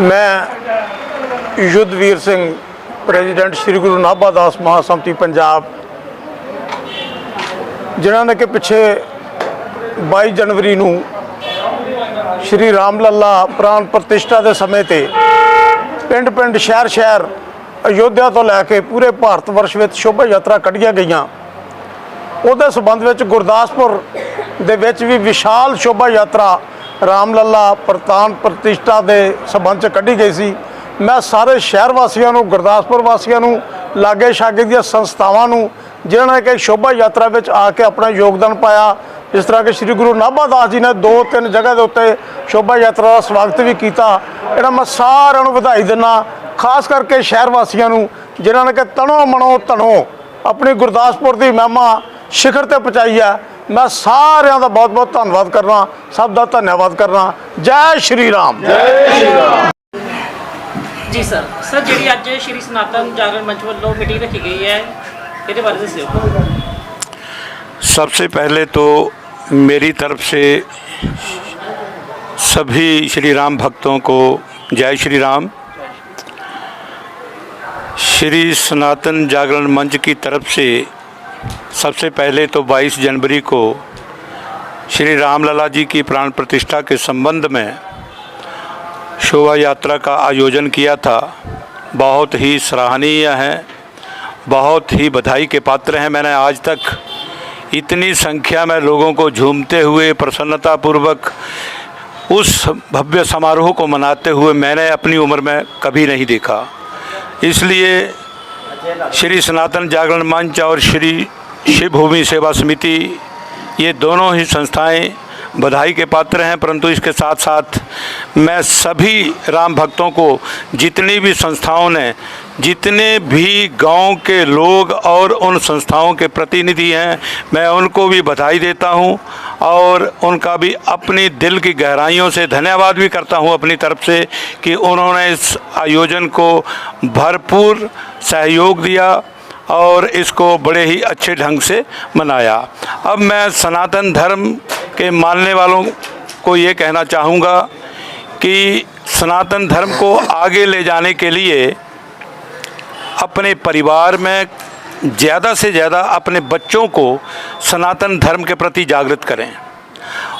ਮੈਂ ਯੁੱਧਵੀਰ ਸਿੰਘ, ਪ੍ਰੈਜ਼ੀਡੈਂਟ ਸ੍ਰੀ ਗੁਰੂ ਨਾਭਾ ਦਾਸ ਮਹਾਸੰਮਤੀ ਪੰਜਾਬ, ਜਿਨ੍ਹਾਂ ਨੇ ਕਿ ਪਿੱਛੇ 22 ਜਨਵਰੀ ਨੂੰ ਸ਼੍ਰੀ ਰਾਮ ਲੱਲਾ ਪ੍ਰਾਨ ਪ੍ਰਤਿਸ਼ਠਾ ਦੇ ਸਮੇਂ ਤੇ ਪਿੰਡ ਪਿੰਡ, ਸ਼ਹਿਰ ਸ਼ਹਿਰ, ਅਯੋਧਿਆ ਤੋਂ ਲੈ ਕੇ ਪੂਰੇ ਭਾਰਤ ਵਰਸ਼ ਵਿੱਚ ਸ਼ੋਭਾ ਯਾਤਰਾ ਕੱਢੀਆਂ ਗਈਆਂ। ਉਹਦੇ ਸਬੰਧ ਵਿੱਚ ਗੁਰਦਾਸਪੁਰ ਦੇ ਵਿੱਚ ਵੀ ਵਿਸ਼ਾਲ ਸ਼ੋਭਾ ਯਾਤਰਾ ਰਾਮ ਲੱਲਾ ਪ੍ਰਤਾਨ ਪ੍ਰਤਿਸ਼ਠਾ ਦੇ ਸਬੰਧ ਚ ਕੱਢੀ ਗਈ ਸੀ। ਮੈਂ ਸਾਰੇ ਸ਼ਹਿਰ ਵਾਸੀਆਂ ਨੂੰ, ਗੁਰਦਾਸਪੁਰ ਵਾਸੀਆਂ ਨੂੰ, ਲਾਗੇ ਛਾਗੇ ਦੀਆਂ ਸੰਸਥਾਵਾਂ ਨੂੰ, ਜਿਨ੍ਹਾਂ ਨੇ ਕਿ ਸ਼ੋਭਾ ਯਾਤਰਾ ਵਿੱਚ ਆ ਕੇ ਆਪਣਾ ਯੋਗਦਾਨ ਪਾਇਆ ਜਿਸ ਤਰ੍ਹਾਂ ਕਿ ਸ੍ਰੀ ਗੁਰੂ ਨਾਭਾ ਦਾਸ ਜੀ ਨੇ ਦੋ ਤਿੰਨ ਜਗ੍ਹਾ ਦੇ ਉੱਤੇ ਸ਼ੋਭਾ ਯਾਤਰਾ ਦਾ ਸਵਾਗਤ ਵੀ ਕੀਤਾ। ਇਹਨਾਂ ਮੈਂ ਸਾਰਿਆਂ ਨੂੰ ਵਧਾਈ ਦਿੰਦਾ ਖਾਸ ਕਰਕੇ ਸ਼ਹਿਰ ਵਾਸੀਆਂ ਨੂੰ, ਜਿਨ੍ਹਾਂ ਨੇ ਕਿ ਤਣੋ ਮਣੋ ਧਨੋ ਆਪਣੀ ਗੁਰਦਾਸਪੁਰ ਦੀ ਮਹਿਮਾ ਸਿਖਰ ਤੇ ਪਹੁੰਚਾਈ ਹੈ ਮੈਂ ਸਾਰਿਆਂ ਦਾ ਬਹੁਤ ਬਹੁਤ ਧੰਨਵਾਦ ਕਰਨਾ ਸਭ ਦਾ ਧੰਨਵਾਦ ਕਰਨਾ ਜੈ ਸ਼੍ਰੀ ਰਾਮ ਜੀ ਸਰ ਸਰ ਜਿਹੜੀ ਅੱਜ ਸ਼੍ਰੀ ਸਨਾਤਨ ਜਾਗਰਣ ਮੰਚ ਵੱਲੋਂ ਮੀਟਿੰਗ ਰੱਖੀ ਗਈ ਹੈ ਇਹਦੇ ਬਾਰੇ ਦੱਸਿਓ सबसे पहले तो मेरी तरफ से सभी श्री राम भक्तों को जय श्री राम श्री सनातन जागरण मंच की तरफ से सबसे पहले तो 22 जनवरी को श्री रामलला जी की प्राण प्रतिष्ठा के संबंध में शोभा यात्रा का आयोजन किया था। बहुत ही सराहनीय है। बहुत ही बधाई के पात्र हैं। मैंने आज तक इतनी संख्या में लोगों को झूमते हुए प्रसन्नतापूर्वक उस भव्य समारोह को मनाते हुए मैंने अपनी उम्र में कभी नहीं देखा। इसलिए श्री सनातन जागरण मंच और श्री शिव भूमि सेवा समिति, ये दोनों ही संस्थाएँ बधाई के पात्र हैं, परंतु इसके साथ साथ मैं सभी राम भक्तों को जितनी भी संस्थाओं ने, जितने भी गाँव के लोग और उन संस्थाओं के प्रतिनिधि हैं, मैं उनको भी बधाई देता हूँ और उनका भी अपनी दिल की गहराइयों से धन्यवाद भी करता हूँ अपनी तरफ़ से कि उन्होंने इस आयोजन को भरपूर सहयोग दिया और इसको बड़े ही अच्छे ढंग से मनाया। अब मैं सनातन धर्म के मानने वालों को ये कहना चाहूँगा कि सनातन धर्म को आगे ले जाने के लिए अपने परिवार में ज़्यादा से ज़्यादा अपने बच्चों को सनातन धर्म के प्रति जागृत करें।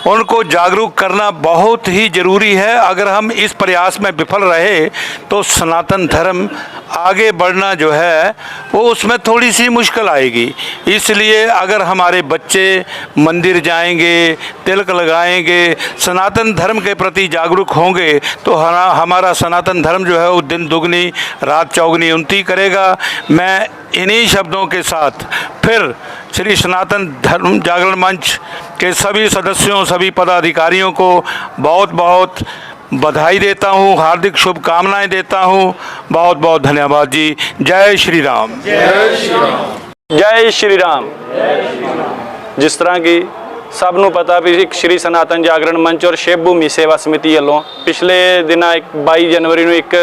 उनको जागरूक करना बहुत ही ज़रूरी है। अगर हम इस प्रयास में विफल रहे तो सनातन धर्म आगे बढ़ना जो है, वो उसमें थोड़ी सी मुश्किल आएगी। इसलिए अगर हमारे बच्चे मंदिर जाएँगे, तिलक लगाएँगे, सनातन धर्म के प्रति जागरूक होंगे तो हमारा सनातन धर्म जो है, वो दिन दुगनी, रात चौगनी उन्नति करेगा। मैं इन्हीं शब्दों के साथ फिर श्री सनातन धर्म जागरण मंच के सभी सदस्यों सभी पदाधिकारियों को बहुत बहुत बधाई देता हूँ हार्दिक शुभकामनाएं देता हूँ बहुत बहुत धन्यवाद जी जय श्री राम ਜੈ ਸ਼੍ਰੀ ਰਾਮ ਜਿਸ ਤਰ੍ਹਾਂ ਕਿ ਸਭ ਨੂੰ ਪਤਾ ਵੀ ਇੱਕ ਸ਼੍ਰੀ ਸਨਾਤਨ ਜਾਗਰਣ ਮੰਚ ਔਰ ਸ਼ਿਵ ਭੂਮੀ ਸੇਵਾ ਸਮਿਤੀ ਵੱਲੋਂ ਪਿਛਲੇ ਦਿਨਾਂ ਇੱਕ 22 ਜਨਵਰੀ ਨੂੰ ਇੱਕ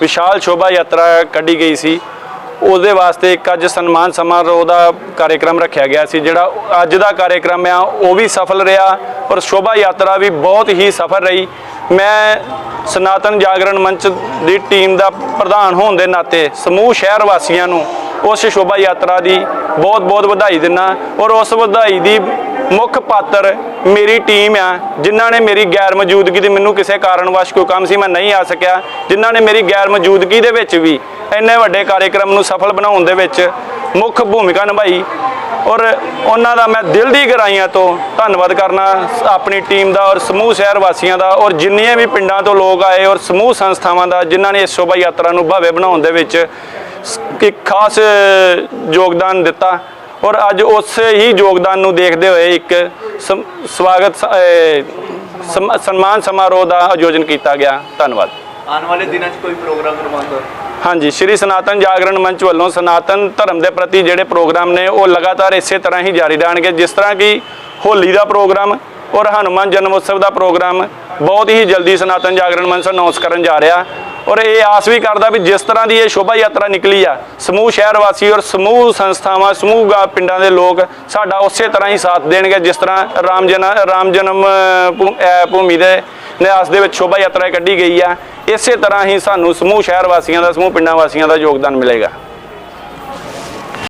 ਵਿਸ਼ਾਲ ਸ਼ੋਭਾ ਯਾਤਰਾ ਕੱਢੀ ਗਈ ਸੀ ਉਹਦੇ ਵਾਸਤੇ ਇੱਕ ਅੱਜ ਸਨਮਾਨ ਸਮਾਰੋਹ ਦਾ ਕਾਰਜਕ੍ਰਮ ਰੱਖਿਆ ਗਿਆ ਸੀ, ਜਿਹੜਾ ਅੱਜ ਦਾ ਕਾਰਜਕ੍ਰਮ ਆ, ਉਹ ਵੀ ਸਫਲ ਰਿਹਾ ਔਰ ਸ਼ੋਭਾ ਯਾਤਰਾ ਵੀ ਬਹੁਤ ਹੀ ਸਫਲ ਰਹੀ। ਮੈਂ ਸਨਾਤਨ ਜਾਗਰਣ ਮੰਚ ਦੀ ਟੀਮ ਦਾ ਪ੍ਰਧਾਨ ਹੋਣ ਦੇ ਨਾਤੇ ਸਮੂਹ ਸ਼ਹਿਰ ਵਾਸੀਆਂ ਨੂੰ ਉਸ ਸ਼ੋਭਾ ਯਾਤਰਾ ਦੀ ਬਹੁਤ ਬਹੁਤ ਵਧਾਈ ਦਿੰਦਾ ਔਰ ਉਸ ਵਧਾਈ ਦੀ ਮੁੱਖ ਪਾਤਰ ਮੇਰੀ ਟੀਮ ਆ, ਜਿਨ੍ਹਾਂ ਨੇ ਮੇਰੀ ਗੈਰ ਮੌਜੂਦਗੀ ਦੀ ਮੈਨੂੰ ਕਿਸੇ ਕਾਰਨ ਵਾਸ ਕੋਈ ਕੰਮ ਸੀ, ਮੈਂ ਨਹੀਂ ਆ ਸਕਿਆ। ਜਿਨ੍ਹਾਂ ਨੇ ਮੇਰੀ ਗੈਰ ਮੌਜੂਦਗੀ ਦੇ ਵਿੱਚ ਵੀ ਇੰਨੇ ਵੱਡੇ ਕਾਰਜਕ੍ਰਮ ਨੂੰ ਸਫਲ ਬਣਾਉਣ ਦੇ ਵਿੱਚ ਮੁੱਖ ਭੂਮਿਕਾ ਨਿਭਾਈ। ਔਰ ਉਹਨਾਂ ਦਾ ਮੈਂ ਦਿਲ ਦੀ ਗਹਿਰਾਈਆਂ ਤੋਂ ਧੰਨਵਾਦ ਕਰਨਾ, ਆਪਣੀ ਟੀਮ ਦਾ ਔਰ ਸਮੂਹ ਸ਼ਹਿਰ ਵਾਸੀਆਂ ਦਾ, ਔਰ ਜਿੰਨੀਆਂ ਵੀ ਪਿੰਡਾਂ ਤੋਂ ਲੋਕ ਆਏ ਔਰ ਸਮੂਹ ਸੰਸਥਾਵਾਂ ਦਾ, ਜਿਨ੍ਹਾਂ ਨੇ ਇਸ ਸ਼ੋਭਾ ਯਾਤਰਾ ਨੂੰ ਭव्य ਬਣਾਉਣ ਦੇ ਵਿੱਚ ਇੱਕ ਖਾਸ ਯੋਗਦਾਨ ਦਿੱਤਾ। ਔਰ ਅੱਜ ਉਸੇ ਹੀ ਯੋਗਦਾਨ ਨੂੰ ਦੇਖਦੇ ਹੋਏ ਇੱਕ ਸਵਾਗਤ ਸਨਮਾਨ ਸਮਾਰੋਹ ਦਾ ਆਯੋਜਨ ਕੀਤਾ ਗਿਆ। ਧੰਨਵਾਦ। ਆਉਣ ਵਾਲੇ ਦਿਨਾਂ 'ਚ ਕੋਈ ਪ੍ਰੋਗਰਾਮ ਕਰਵਾਉਂਦਾ ਹਾਂਜੀ ਸ਼੍ਰੀ ਸਨਾਤਨ ਜਾਗਰਣ ਮੰਚ ਵੱਲੋਂ ਸਨਾਤਨ ਧਰਮ ਦੇ ਪ੍ਰਤੀ ਜਿਹੜੇ ਪ੍ਰੋਗਰਾਮ ਨੇ ਉਹ ਲਗਾਤਾਰ ਇਸੇ ਤਰ੍ਹਾਂ ਹੀ ਜਾਰੀ ਰਹਿਣਗੇ ਜਿਸ ਤਰ੍ਹਾਂ ਕਿ ਹੋਲੀ ਦਾ ਪ੍ਰੋਗਰਾਮ ਔਰ ਹਨੂੰਮਾਨ ਜਨਮ ਉਤਸਵ ਦਾ ਪ੍ਰੋਗਰਾਮ ਬਹੁਤ ਹੀ ਜਲਦੀ ਸਨਾਤਨ ਜਾਗਰਣ ਮੰਚ ਅਨਾਉਂਸ ਕਰਨ ਜਾ ਰਿਹਾ। ਔਰ ਇਹ ਆਸ ਵੀ ਕਰਦਾ ਵੀ ਜਿਸ ਤਰ੍ਹਾਂ ਦੀ ਇਹ ਸ਼ੋਭਾ ਯਾਤਰਾ ਨਿਕਲੀ ਆ, ਸਮੂਹ ਸ਼ਹਿਰ ਵਾਸੀ ਔਰ ਸਮੂਹ ਸੰਸਥਾਵਾਂ, ਸਮੂਹ ਗਾ- ਪਿੰਡਾਂ ਦੇ ਲੋਕ ਸਾਡਾ ਉਸੇ ਤਰ੍ਹਾਂ ਹੀ ਸਾਥ ਦੇਣਗੇ ਜਿਸ ਤਰ੍ਹਾਂ ਰਾਮ ਜਨ, ਰਾਮ ਜਨਮ, ਭੂ- ਭੂਮੀ ਦੇ ਨਿਆਸ ਦੇ ਵਿੱਚ ਸ਼ੋਭਾ ਯਾਤਰਾ ਕੱਢੀ ਗਈ ਆ, ਇਸੇ ਤਰ੍ਹਾਂ ਹੀ ਸਾਨੂੰ ਸਮੂਹ ਸ਼ਹਿਰ ਵਾਸੀਆਂ ਦਾ, ਸਮੂਹ ਪਿੰਡਾਂ ਵਾਸੀਆਂ ਦਾ ਯੋਗਦਾਨ ਮਿਲੇਗਾ।